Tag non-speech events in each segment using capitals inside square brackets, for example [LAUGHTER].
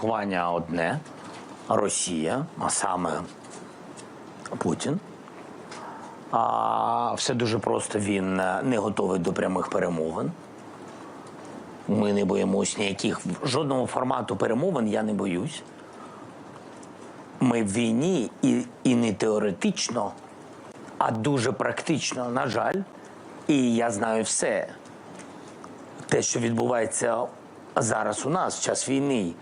Хвання одне Росія, а саме Путін. А все дуже просто. Він не готовий до прямих перемовин. Ми не боїмось ніяких жодного формату перемовин я не боюсь. Ми в війні і, і не теоретично, а дуже практично, на жаль. І я знаю все. Те, що відбувається зараз у нас в час війни.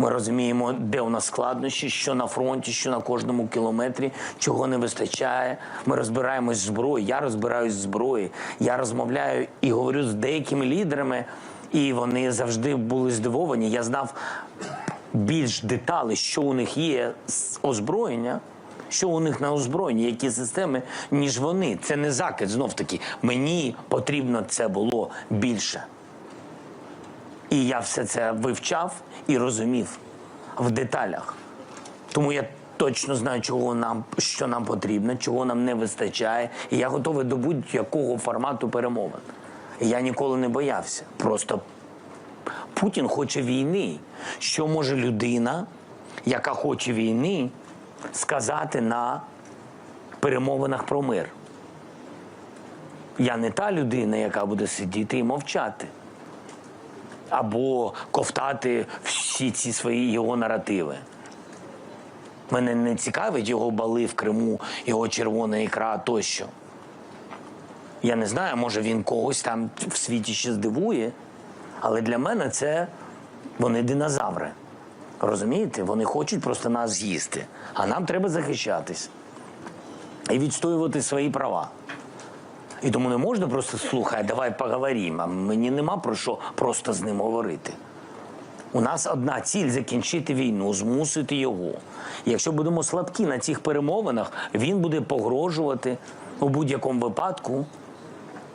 Ми розуміємо, де у нас складнощі, що на фронті, що на кожному кілометрі, чого не вистачає. Ми розбираємось з зброї. Я розбираюсь зброї. Я розмовляю і говорю з деякими лідерами, і вони завжди були здивовані. Я знав більш деталей, що у них є з озброєння. Що у них на озброєнні, які системи, ніж вони. Це не закид. Знов таки, мені потрібно це було більше. І я все це вивчав і розумів в деталях. Тому я точно знаю, чого нам, що нам потрібно, чого нам не вистачає. І я готовий до будь-якого формату перемовин. Я ніколи не боявся. Просто Путін хоче війни. Що може людина, яка хоче війни, сказати на перемовинах про мир? Я не та людина, яка буде сидіти і мовчати або ковтати всі ці свої його наративи. Мене не цікавить його бали в Криму, його червона ікра тощо. Я не знаю, може він когось там в світі ще здивує, але для мене це вони динозаври. Розумієте? Вони хочуть просто нас з'їсти, а нам треба захищатись і відстоювати свої права. І тому не можна просто слухай, давай поговоримо. Мені нема про що просто з ним говорити. У нас одна ціль закінчити війну, змусити його. Якщо будемо слабкі на цих перемовинах, він буде погрожувати у будь-якому випадку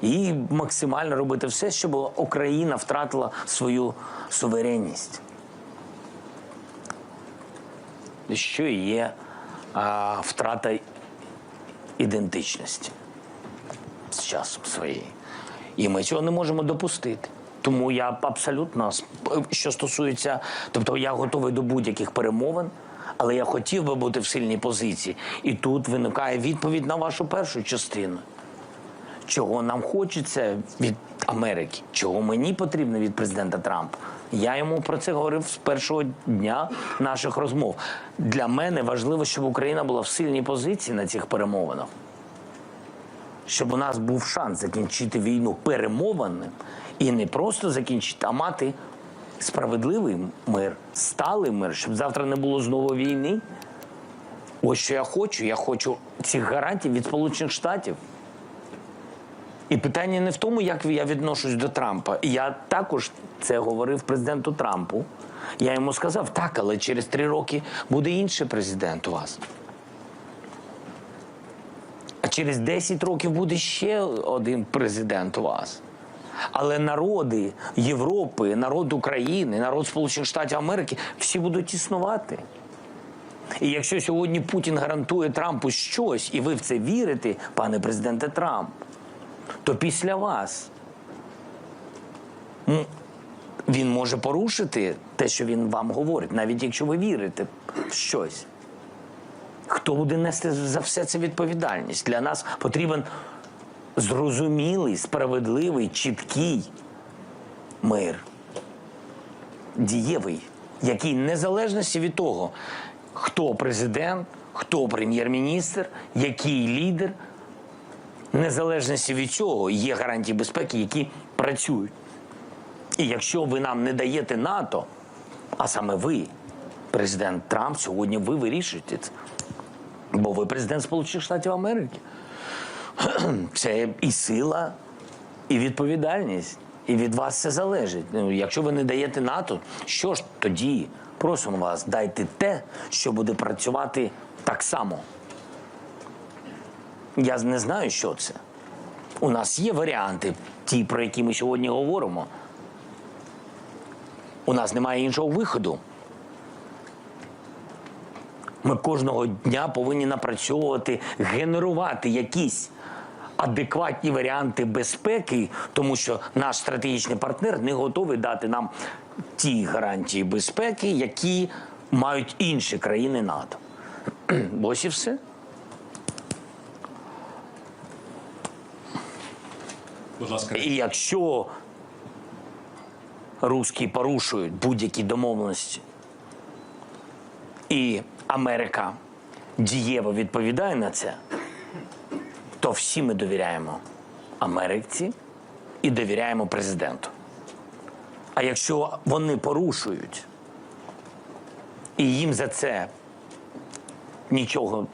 і максимально робити все, щоб Україна втратила свою суверенність. Що є а, втрата ідентичності з часом своєї. І ми цього не можемо допустити. Тому я абсолютно що стосується, тобто я готовий до будь-яких перемовин, але я хотів би бути в сильній позиції. І тут виникає відповідь на вашу першу частину. Чого нам хочеться від Америки, чого мені потрібно від президента Трампа. Я йому про це говорив з першого дня наших розмов. Для мене важливо, щоб Україна була в сильній позиції на цих перемовинах щоб у нас був шанс закінчити війну перемовинним і не просто закінчити, а мати справедливий мир, сталий мир, щоб завтра не було знову війни. Ось що я хочу. Я хочу цих гарантій від Сполучених Штатів. І питання не в тому, як я відношусь до Трампа. Я також це говорив президенту Трампу. Я йому сказав, так, але через три роки буде інший президент у вас. Через 10 років буде ще один президент у вас. Але народи Європи, народ України, народ Сполучених Штатів Америки всі будуть існувати. І якщо сьогодні Путін гарантує Трампу щось, і ви в це вірите, пане президенте Трамп, то після вас він може порушити те, що він вам говорить, навіть якщо ви вірите в щось. Хто буде нести за все це відповідальність? Для нас потрібен зрозумілий, справедливий, чіткий мир, дієвий, який незалежності від того, хто президент, хто прем'єр-міністр, який лідер, незалежності від цього є гарантії безпеки, які працюють. І якщо ви нам не даєте НАТО, а саме ви, президент Трамп, сьогодні ви вирішуєте це. Бо ви президент Сполучених Штатів Америки. [CLEARS THROAT] Це і сила, і відповідальність. І від вас це залежить. Ну, якщо ви не даєте НАТО, що ж тоді просимо вас, дайте те, що буде працювати так само. Я не знаю, що це. У нас є варіанти, ті, про які ми сьогодні говоримо. У нас немає іншого виходу. Ми кожного дня повинні напрацьовувати, генерувати якісь адекватні варіанти безпеки, тому що наш стратегічний партнер не готовий дати нам ті гарантії безпеки, які мають інші країни НАТО. [CLEARS THROAT] Ось і все. Будь ласка, І якщо русські порушують будь-які домовленості, і Америка дієво відповідає на це, то всі ми довіряємо Америці і довіряємо президенту. А якщо вони порушують, і їм за це нічого,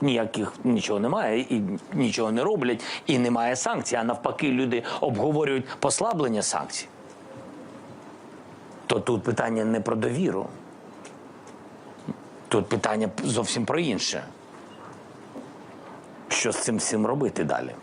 ніяких нічого немає, і нічого не роблять, і немає санкцій, а навпаки, люди обговорюють послаблення санкцій, то тут питання не про довіру. Тут питання зовсім про інше. Що з цим всім робити далі?